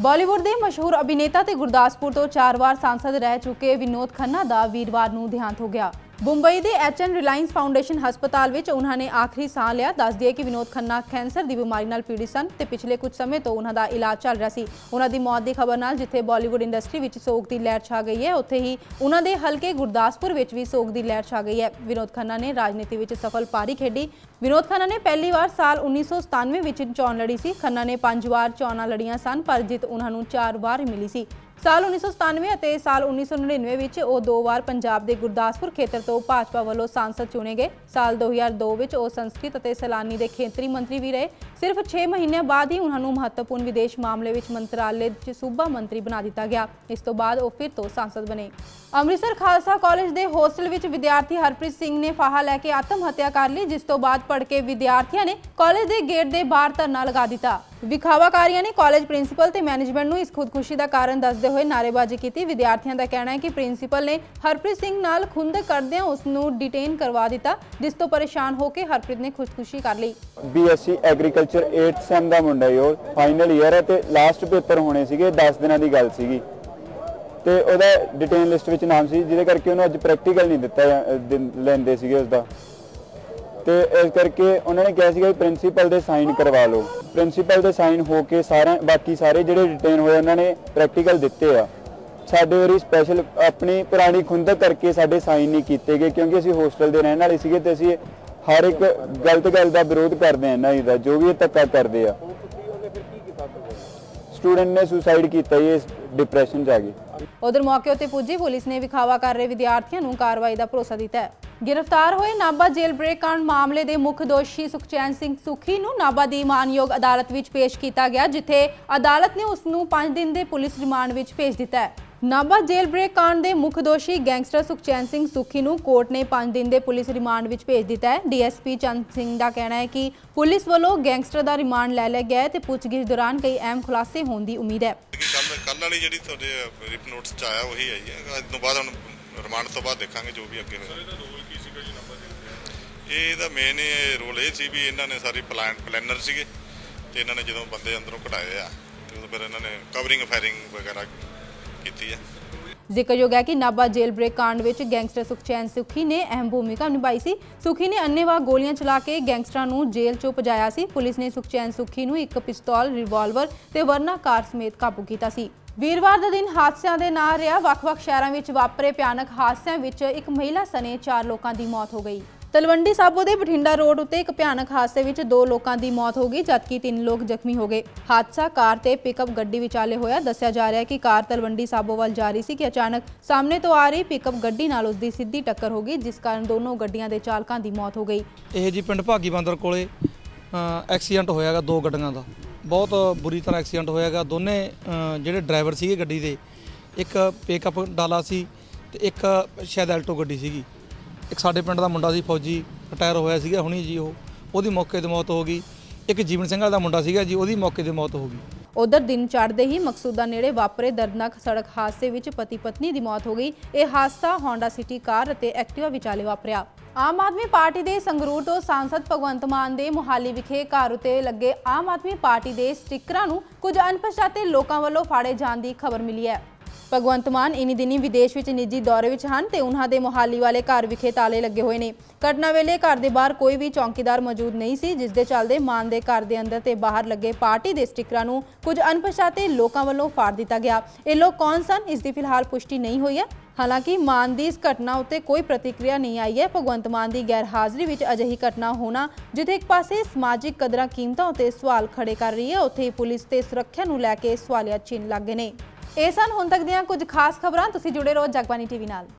ਬਾਲੀਵੁੱਡ ਦੇ ਮਸ਼ਹੂਰ ਅਭਿਨੇਤਾ ਤੇ ਗੁਰਦਾਸਪੁਰ ਤੋਂ ਚਾਰ ਵਾਰ ਸੰਸਦ ਰਹਿ ਚੁੱਕੇ ਵਿਨੋਦ ਖੰਨਾ ਦਾ ਵੀਰਵਾਰ ਨੂੰ ਦੇਹਾਂਤ ਹੋ ਗਿਆ। ਮੁੰਬਈ ਦੇ ਐਚਐਨ ਰਿਲਾਇੰਸ ਫਾਊਂਡੇਸ਼ਨ ਹਸਪਤਾਲ ਵਿੱਚ ਉਹਨਾਂ ਨੇ ਆਖਰੀ ਸਾਹ ਲਿਆ। ਦੱਸ ਦਈਏ ਕਿ ਵਿਨੋਦ ਖੰਨਾ ਕੈਂਸਰ ਦੀ ਬਿਮਾਰੀ ਨਾਲ ਪੀੜਿਤ ਸਨ ਤੇ ਪਿਛਲੇ ਕੁਝ ਸਮੇਂ ਤੋਂ ਉਹਨਾਂ ਦਾ ਇਲਾਜ ਚੱਲ ਰਿਹਾ ਸੀ। ਉਹਨਾਂ ਦੀ ਮੌਤ ਦੀ ਖਬਰ ਨਾਲ ਜਿੱਥੇ ਬਾਲੀਵੁੱਡ ਇੰਡਸਟਰੀ ਵਿੱਚ ਸੋਗ ਦੀ ਲਹਿਰ ਛਾ ਗਈ ਹੈ, ਉੱਥੇ ਹੀ ਉਹਨਾਂ ਦੇ ਹਲਕੇ ਗੁਰਦਾਸਪੁਰ ਵਿੱਚ ਵੀ ਸੋਗ ਦੀ ਲਹਿਰ ਛਾ ਗਈ ਹੈ। ਵਿਨੋਦ ਖੰਨਾ ਨੇ ਰਾਜਨੀਤੀ ਵਿੱਚ ਸਫਲ ਪਾਰੀ ਖੇਡੀ। ਵਿਨੋਦ ਖੰਨਾ ਨੇ ਪਹਿਲੀ ਵਾਰ ਸਾਲ 1997 ਵਿੱਚ ਚੋਣ ਲੜੀ ਸੀ। ਖੰਨਾ ਨੇ ਪੰਜ ਵਾਰ ਚੋਣਾਂ ਲੜੀਆਂ ਸਨ, ਪਰ ਜਿੱਤ ਉਹਨਾਂ ਨੂੰ ਚਾਰ ਵਾਰ ਮਿਲੀ ਸੀ। ਸਾਲ 1997 ਅਤੇ ਸਾਲ 1999 ਵਿੱਚ ਉਹ ਦੋ ਵਾਰ ਪੰਜਾਬ ਦੇ ਗੁਰਦਾਸਪੁਰ ਖੇਤਰ ਤੋਂ ਭਾਜਪਾ ਵੱਲੋਂ ਸਾਂਸਦ ਚੁਣੇ ਗਏ। ਸਾਲ 2002 ਵਿੱਚ ਉਹ ਸੰਸਕ੍ਰਿਤ ਅਤੇ ਸੈਲਾਨੀ ਦੇ ਖੇਤਰੀ ਮੰਤਰੀ ਵੀ ਰਹੇ। ਸਿਰਫ 6 ਮਹੀਨਿਆਂ ਬਾਅਦ ਹੀ ਉਹਨਾਂ ਨੂੰ ਮਹੱਤਵਪੂਰਨ ਵਿਦੇਸ਼ ਮਾਮਲੇ ਵਿੱਚ ਮੰਤਰਾਲੇ 'ਚ ਸੂਬਾ ਮੰਤਰੀ ਬਣਾ ਦਿੱਤਾ ਗਿਆ। ਇਸ ਤੋਂ ਬਾਅਦ ਉਹ ਫਿਰ ਤੋਂ ਸੰਸਦ ਬਣੇ। ਅੰਮ੍ਰਿਤਸਰ ਖਾਲਸਾ ਕਾਲਜ ਦੇ ਹੋਸਟਲ ਵਿੱਚ ਵਿਦਿਆਰਥੀ ਹਰਪ੍ਰੀਤ ਸਿੰਘ ਨੇ ਫਾਹਾ ਲੈ ਕੇ ਆਤਮ ਹੱਤਿਆ ਕਰ ਲਈ, ਜਿਸ ਤੋਂ ਬਾਅਦ ਭੜਕੇ ਵਿਦਿਆਰਥੀਆਂ ਨੇ ਕਾਲਜ ਦੇ ਗੇਟ ਦੇ ਬਾਹਰ ਧਰਨਾ ਲਗਾ ਦਿੱਤਾ। ਵਿਖਾਵਾਕਾਰੀਆਂ ਨੇ ਕਾਲਜ ਪ੍ਰਿੰਸੀਪਲ ਤੇ ਮੈਨੇਜਮੈਂਟ ਨੂੰ ਇਸ ਖੁਦਕੁਸ਼ੀ ਦਾ ਕਾਰਨ ਦੱਸਦੇ ਹੋਏ ਨਾਅਰੇਬਾਜ਼ੀ ਕੀਤੀ। ਵਿਦਿਆਰਥੀਆਂ ਦਾ ਕਹਿਣਾ ਹੈ ਕਿ ਪ੍ਰਿੰਸੀਪਲ ਨੇ ਹਰਪ੍ਰੀਤ ਸਿੰਘ ਨਾਲ ਖੁੰਦਕ ਕਰਦਿਆਂ ਉਸ ਨੂੰ ਡਿਟੇਨ ਕਰਵਾ ਦਿੱਤਾ, ਜਿਸ ਤੋਂ ਪਰੇਸ਼ਾਨ ਹੋ ਕੇ ਹਰਪ੍ਰੀਤ ਨੇ ਖੁਦਕੁਸ਼ੀ ਕਰ ਲਈ। ਬੀਐਸਸੀ ਐਗਰੀਕਲਚਰ 8th ਸੈਮ ਦਾ ਮੁੰਡਾ ਹੀ ਉਹ। ਫਾਈਨਲ ਈਅਰ ਹੈ ਤੇ ਲਾਸਟ ਪੇਪਰ ਹੋਣੇ ਸੀਗੇ 10 ਦਿਨਾਂ ਦੀ ਗੱਲ ਸੀਗੀ। ਤੇ ਉਹਦਾ ਡਿਟੇਨ ਲਿਸਟ ਵਿੱਚ ਨਾਮ ਸੀ, ਜਿਹਦੇ ਕਰਕੇ ਉਹਨੂੰ ਅੱਜ ਪ੍ਰੈਕਟੀਕਲ ਨਹੀਂ ਦਿੱਤਾ ਜਾ- ਅਹ ਦਿਨ- ਲੈਂਦੇ ਸੀਗੇ ਉਸਦਾ। ਤੇ ਇਸ ਕਰਕੇ ਉਹਨਾਂ ਨੇ ਕਿਹਾ ਸੀਗਾ ਪ੍ਰਿੰਸੀਪਲ ਦੇ ਸਾਈਨ ਕਰਵਾ ਲਓ। ਪ੍ਰਿੰਸੀਪਲ ਦੇ ਸਾਈਨ ਹੋ ਕੇ ਸਾਰਾ, ਬਾਕੀ ਸਾਰੇ ਜਿਹੜੇ ਡਿਟੇਨ ਹੋਏ ਉਹਨਾਂ ਨੇ ਪ੍ਰੈਕਟੀਕਲ ਦਿੱਤੇ ਆ। ਸਾਡੇ ਵਾਰੀ ਸਪੈਸ਼ਲ ਆਪਣੀ ਪੁਰਾਣੀ ਖੁੰਦਕ ਕਰਕੇ ਸਾਡੇ ਸਾਈਨ ਨਹੀਂ ਕੀਤੇ ਗਏ, ਕਿਉਂਕਿ ਅਸੀਂ ਹੋਸਟਲ ਦੇ ਰਹਿਣ ਵਾਲੇ ਸੀਗੇ ਤੇ ਅਸੀਂ ਹਰ ਇੱਕ ਗਲਤ ਗੱਲ ਦਾ ਵਿਰੋਧ ਕਰਦੇ ਆ ਇਹਨਾਂ ਦਾ ਜੋ ਵੀ ਇਹ ਧੱਕਾ ਕਰਦੇ ਆ। ਸਟੂਡੈਂਟ ਨੇ ਸੁਸਾਈਡ ਕੀਤਾ ਜੀ, ਇਸ ਡਿਪਰੈਸ਼ਨ 'ਚ ਆ ਗਏ। ਉਧਰ ਮੌਕੇ ਉੱਤੇ ਪੁੱਜੀ ਪੁਲਿਸ ਨੇ ਵਿਖਾਵਾ ਕਰ ਰਹੇ ਵਿਦਿਆਰਥੀਆਂ ਨੂੰ ਕਾਰਵਾਈ ਦਾ ਭਰੋਸਾ ਦਿੱਤਾ ਹੈ। ਗ੍ਰਿਫਤਾਰ ਹੋਏ ਨਾਭਾ ਜੇਲ੍ਹ ਬ੍ਰੇਕ ਕਾਂਡ ਮਾਮਲੇ ਦੇ ਮੁੱਖ ਦੋਸ਼ੀ ਸੁਖਚੈਨ ਸਿੰਘ ਸੁਖੀ ਨੂੰ ਨਾਭਾ ਦੀ ਮਾਨਯੋਗ ਅਦਾਲਤ ਵਿੱਚ ਪੇਸ਼ ਕੀਤਾ ਗਿਆ, ਜਿੱਥੇ ਅਦਾਲਤ ਨੇ ਉਸ ਨੂੰ 5 ਦਿਨ ਦੇ ਪੁਲਿਸ ਰਿਮਾਂਡ ਵਿੱਚ ਭੇਜ ਦਿੱਤਾ ਹੈ। ਨਾਭਾ ਜੇਲ੍ਹ ਬ੍ਰੇਕ ਕਾਂਡ ਦੇ ਮੁੱਖ ਦੋਸ਼ੀ ਗੈਂਗਸਟਰ ਸੁਖਚੈਨ ਸਿੰਘ ਸੁਖੀ ਨੂੰ ਕੋਰਟ ਨੇ 5 ਦਿਨ ਦੇ ਪੁਲਿਸ ਰਿਮਾਂਡ ਵਿੱਚ ਭੇਜ ਦਿੱਤਾ ਹੈ। ਡੀਐਸਪੀ ਚੰਦ ਸਿੰਘ ਦਾ ਕਹਿਣਾ ਹੈ ਕਿ ਪੁਲਿਸ ਵੱਲੋਂ ਗੈਂਗਸਟਰ ਦਾ ਰਿਮਾਂਡ ਲੈ ਲਿਆ ਗਿਆ ਹੈ ਤੇ ਪੁੱਛਗਿੱਛ ਦੌਰਾਨ ਕਈ ਅਹਿਮ ਖੁਲਾਸੇ ਹੋਣ ਦੀ ਉਮੀਦ ਹੈ। ਕੱਲ ਵਾਲੀ ਜਿਹੜੀ ਤੁਹਾਡੇ ਰਿਪ ਚ ਆਇਆ, ਉਹੀ ਆਈ ਹੈ। ਅੱਜ ਤੋਂ ਬਾਅਦ ਹੁਣ ਰਿਮਾਂਡ ਤੋਂ ਬਾਅਦ ਦੇਖਾਂਗੇ ਜੋ ਵੀ ਅੱਗੇ ਹੋਏਗਾ ਇਹ ਇਹਦਾ ਮੇਨ ਰੋਲ ਇਹ ਸੀ ਵੀ ਇਹਨਾਂ ਨੇ ਸਾਰੀ ਪਲਾਨ ਪਲੈਨਰ ਸੀਗੇ ਤੇ ਇਹਨਾਂ ਨੇ ਜਦੋਂ ਬੰਦੇ ਅੰਦਰੋਂ ਕਢਾਏ ਆ, ਤੇ ਉਦੋਂ ਫਿਰ ਇਹਨਾਂ ਨੇ ਕਵਰਿੰਗ ਫਾਇਰਿੰਗ ਵਗੈਰਾ ਕੀਤੀ ਹੈ ਜ਼ਿਕਰਯੋਗ ਹੈ ਕਿ ਨਾਭਾ ਜੇਲ੍ਹ ਬ੍ਰੇਕ ਕਾਂਡ ਵਿੱਚ ਗੈਂਗਸਟਰ ਸੁਖਚੈਨ ਸੁਖੀ ਨੇ ਅਹਿਮ ਭੂਮਿਕਾ ਨਿਭਾਈ ਸੀ। ਸੁਖੀ ਨੇ ਅੰਨੇਵਾਹ ਗੋਲੀਆਂ ਚਲਾ ਕੇ ਗੈਂਗਸਟਰਾਂ ਨੂੰ ਜੇਲ੍ਹ ਚੋਂ ਭਜਾਇਆ ਸੀ। ਪੁਲਿਸ ਨੇ ਸੁਖਚੈਨ ਸੁਖੀ ਨੂੰ ਇੱਕ ਪਿਸਤੌਲ ਰਿਵਾਲਵਰ ਤੇ ਵਰਨਾ ਕਾਰ ਸਮੇਤ ਕਾਬੂ ਕੀਤਾ ਸੀ। ਵੀਰਵਾਰ ਦਾ ਦਿਨ ਹਾਦਸਿਆਂ ਦੇ ਨਾਲ ਰਿਹਾ। ਵੱਖ-ਵੱਖ ਸ਼ਹਿਰਾਂ ਵਿੱਚ ਵਾਪਰੇ ਭਿਆਨਕ ਹਾਦਸਿਆਂ ਵਿੱਚ ਇੱਕ ਮਹਿਲਾ ਸਣੇ 4 ਲੋਕਾਂ ਦੀ ਮੌਤ ਹੋ ਗਈ। ਤਲਵੰਡੀ ਸਾਬੋ ਦੇ ਬਠਿੰਡਾ ਰੋਡ ਉੱਤੇ ਇੱਕ ਭਿਆਨਕ ਹਾਦਸੇ ਵਿੱਚ ਦੋ ਲੋਕਾਂ ਦੀ ਮੌਤ ਹੋ ਗਈ, ਜਦਕਿ ਤਿੰਨ ਲੋਕ ਜ਼ਖਮੀ ਹੋ ਗਏ। ਹਾਦਸਾ ਕਾਰ ਤੇ ਪਿਕਅਪ ਗੱਡੀ ਵਿਚਾਲੇ ਹੋਇਆ। ਦੱਸਿਆ ਜਾ ਰਿਹਾ ਹੈ ਕਿ ਕਾਰ ਤਲਵੰਡੀ ਸਾਬੋ ਵੱਲ ਜਾ ਰਹੀ ਸੀ ਕਿ ਅਚਾਨਕ ਸਾਹਮਣੇ ਤੋਂ ਆ ਰਹੀ ਪਿਕਅਪ ਗੱਡੀ ਨਾਲ ਉਸ ਦੀ ਸਿੱਧੀ ਟੱਕਰ ਹੋ ਗਈ, ਜਿਸ ਕਾਰਨ ਦੋਨੋਂ ਗੱਡੀਆਂ ਦੇ ਚਾਲਕਾਂ ਦੀ ਮੌਤ ਹੋ ਗਈ। ਇਹ ਜੀ ਪਿੰਡ ਭਾਗੀ ਬੰਦਰ ਕੋਲੇ ਐਕਸੀਡੈਂਟ ਹੋਇਆਗਾ ਦੋ ਗੱਡੀਆਂ ਦਾ। ਬਹੁਤ ਬੁਰੀ ਤਰ੍ਹਾਂ ਐਕਸੀਡੈਂਟ ਹੋਇਆਗਾ ਦੋਨੇ ਜਿਹੜੇ ਡਰਾਈਵਰ ਸੀਗੇ ਗੱਡੀ ਦੇ, ਇੱਕ ਪਿਕਅਪ ਡਾਲਾ ਸੀ ਤੇ ਇੱਕ ਸ਼ਾਇਦ ਐਲਟੋ ਗੱਡੀ ਸੀਗੀ। ਇੱਕ ਸਾਡੇ ਪਿੰਡ ਦਾ ਮੁੰਡਾ ਸੀ, ਫੌਜੀ ਰਿਟਾਇਰ ਹੋਇਆ ਸੀਗਾ ਹੁਣੀ ਜੀ ਉਹ। ਉਹਦੀ ਮੌਕੇ ਤੇ ਮੌਤ ਹੋ ਗਈ। ਇੱਕ ਜੀਵਨ ਸਿੰਘ ਵਾਲਾ ਦਾ ਮੁੰਡਾ ਸੀਗਾ ਜੀ, ਉਹਦੀ ਮੌਕੇ ਤੇ ਮੌਤ ਹੋ ਗਈ। ਉਧਰ ਦਿਨ ਚੜ੍ਹਦੇ ਹੀ ਮਕਸੂਦਾ ਨੇੜੇ ਵਾਪਰੇ ਦਰਦਨਾਕ ਸੜਕ ਹਾਦਸੇ ਵਿੱਚ ਪਤੀ ਪਤਨੀ ਦੀ ਮੌਤ ਹੋ ਗਈ। ਇਹ ਹਾਦਸਾ ਹੋਂਡਾ ਸਿਟੀ ਕਾਰ ਅਤੇ ਐਕਟਿਵਾ ਵਿਚਾਲੇ ਵਾਪਰਿਆ। ਆਮ ਆਦਮੀ ਪਾਰਟੀ ਦੇ ਸੰਗਰੂਰ ਤੋਂ ਸਾਂਸਦ ਭਗਵੰਤ ਮਾਨ ਦੇ ਮੁਹਾਲੀ ਵਿਖੇ ਘਰ ਉਤੇ ਲੱਗੇ ਆਮ ਆਦਮੀ ਪਾਰਟੀ ਦੇ ਸਟickਰਾਂ ਨੂੰ ਕੁਝ ਅਣਪਛਾਤੇ ਲੋਕਾਂ ਵੱਲੋਂ ਫਾੜੇ ਜਾਣ ਦੀ ਖਬਰ ਮਿਲੀ ਹੈ। ਭਗਵੰਤ ਮਾਨ ਇਨੀ ਦਿਨੀ ਵਿਦੇਸ਼ ਵਿੱਚ ਨਿੱਜੀ ਦੌਰੇ ਵਿੱਚ ਹਨ ਤੇ ਉਹਨਾਂ ਦੇ ਮੁਹਾਲੀ ਵਾਲੇ ਘਰ ਵਿਖੇ ਤਾਲੇ ਲੱਗੇ ਹੋਏ ਨੇ। ਘਟਨਾ ਵੇਲੇ ਘਰ ਦੇ ਬਾਹਰ ਕੋਈ ਵੀ ਚੌਕੀਦਾਰ ਮੌਜੂਦ ਨਹੀਂ ਸੀ, ਜਿਸ ਦੇ ਚੱਲਦੇ ਮਾਨ ਦੇ ਘਰ ਦੇ ਅੰਦਰ ਤੇ ਬਾਹਰ ਲੱਗੇ ਪਾਰਟੀ ਦੇ ਸਟickਰਾਂ ਨੂੰ ਕੁਝ ਅਣਪਛਾਤੇ ਲੋਕਾਂ ਵੱਲੋਂ ਫਾੜ ਦਿੱਤਾ ਗਿਆ। ਇਹ ਲੋਕ ਕੌਣ ਸਨ? ਇਸ ਦੀ ਫਿਲਹਾਲ ਪੁਸ਼ਟੀ ਨਹੀਂ ਹੋਈ ਹੈ। ਹਾਲਾਂਕਿ ਮਾਨ ਦੀ ਇਸ ਘਟਨਾ ਉੱਤੇ ਕੋਈ ਪ੍ਰਤੀਕਿਰਿਆ ਨਹੀਂ ਆਈ ਹੈ। ਭਗਵੰਤ ਮਾਨ ਦੀ ਗੈਰ ਹਾਜ਼ਰੀ ਵਿੱਚ ਅਜਿਹੀ ਘਟਨਾ ਹੋਣਾ ਜਿੱਥੇ ਇੱਕ ਪਾਸੇ ਸਮਾਜਿਕ ਕਦਰਾਂ ਕੀਮਤਾਂ ਉੱਤੇ ਸਵਾਲ ਖੜੇ ਕਰ ਰਹੀ ਹੈ, ਉੱਥੇ ਹੀ ਪੁਲਿਸ ਤੇ ਸੁਰੱਖਿਆ ਨੂੰ ਲੈ ਕੇ ਸਵਾਲੀਆ ਚਿੰਨ੍ਹ ਲੱਗੇ ਨੇ। ਇਹ ਸਨ ਹੁਣ ਤੱਕ ਦੀਆਂ ਕੁਝ ਖਾਸ ਖਬਰਾਂ। ਤੁਸੀਂ ਜੁੜੇ ਰਹੋ ਜਗਬਾਨੀ ਟੀਵੀ ਨਾਲ।